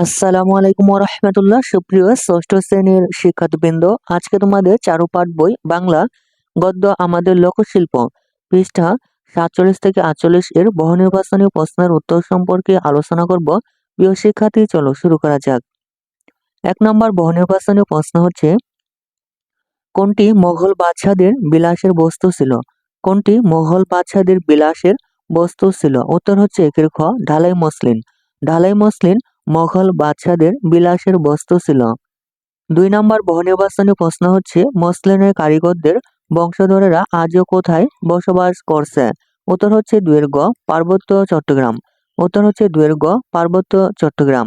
আসসালামু আলাইকুম রহমতুল্লাহ। সুপ্রিয় ষষ্ঠ শ্রেণির শিক্ষার্থীবৃন্দ, আজকে তোমাদের চারুপাঠ বই বাংলা গদ্য আমাদের লোকশিল্প পৃষ্ঠা সাতচল্লিশ থেকে আটচল্লিশ এর বহু নির্বাচনী প্রশ্নের উত্তর সম্পর্কে আলোচনা করব। প্রিয় শিক্ষার্থী, চলো শুরু করা যাক। এক নম্বর বহু নির্বাচনী প্রশ্ন হচ্ছে, কোনটি মোঘল বাদশাদের বিলাসের বস্তু ছিল? কোনটি মোঘল বাদশাদের বিলাসের বস্তু ছিল? উত্তর হচ্ছে একের খ, ঢালাই মসলিন। ঢালাই মসলিন মোগল বাদশাদের বিলাসের বস্তু ছিল। দুই নম্বর বহুনির্বাচনী প্রশ্ন হচ্ছে মসলিনের কারিগরদের বংশধরেরা আজও কোথায় বসবাস করছে? উত্তর হচ্ছে দুয়ের গ পার্বত্য চট্টগ্রাম। উত্তর হচ্ছে দুয়ের গ পার্বত্য চট্টগ্রাম।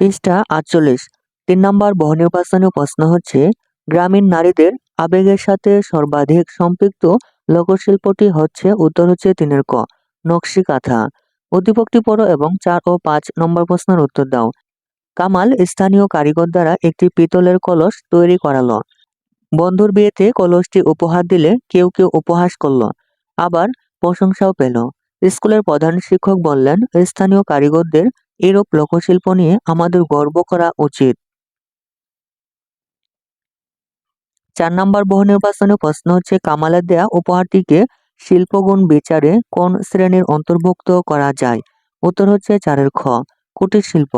পৃষ্ঠা আটচল্লিশ। তিন নম্বর বহুনির্বাচনী প্রশ্ন হচ্ছে, গ্রামীণ নারীদের আবেগের সাথে সর্বাধিক সম্পৃক্ত লোকশিল্পটি হচ্ছে উত্তর হচ্ছে তিনের ক, নকশি কাঁথা। উদ্দীপকটি পড়ো এবং চার ও পাঁচ নম্বর প্রশ্নের উত্তর দাও। কামাল স্থানীয় কারিগর দ্বারা একটি পিতলের কলস তৈরি করালো। বন্ধুর বিয়েতে কলসটি উপহার দিলে কেউ কেউ উপহাস করল। আবার প্রশংসাও পেল। স্কুলের প্রধান শিক্ষক বললেন, স্থানীয় কারিগরদের এরূপ লোকশিল্প নিয়ে আমাদের গর্ব করা উচিত। চার নম্বর বহু নির্বাচনে প্রশ্ন হচ্ছে, কামালের দেয়া উপহারটিকে শিল্পগুণ বিচারে কোন শ্রেণির অন্তর্ভুক্ত করা যায়? উত্তর হচ্ছে চারের খ, কুটির শিল্প।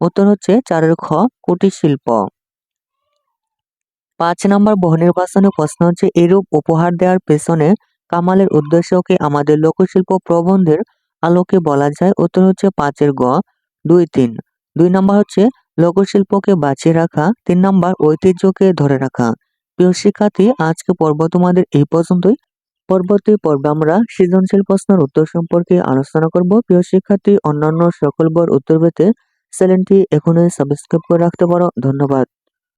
উত্তর হচ্ছে চারের খ, কুটির শিল্প। পাঁচ নম্বর বহু নির্বাচনে প্রশ্ন হচ্ছে, এরূপ উপহার দেওয়ার পেছনে কামালের উদ্দেশ্যকে আমাদের লোকশিল্প প্রবন্ধের আলোকে বলা যায়? উত্তর হচ্ছে পাঁচের গ, দুই, তিন। দুই নম্বর হচ্ছে, লোকশিল্পকে বাঁচিয়ে রাখা। তিন নম্বর, ঐতিহ্যকে ধরে রাখা। প্রিয় শিক্ষার্থী, আজকে পর্ব তোমাদের এই পর্যন্তই। পরবর্তী পর্বে আমরা সৃজনশীল প্রশ্নের উত্তর সম্পর্কে আলোচনা করব। প্রিয় শিক্ষার্থী, অন্যান্য সকল বর উত্তর পেতে চ্যানেলটি এখনই সাবস্ক্রাইব করে রাখতে পারো। ধন্যবাদ।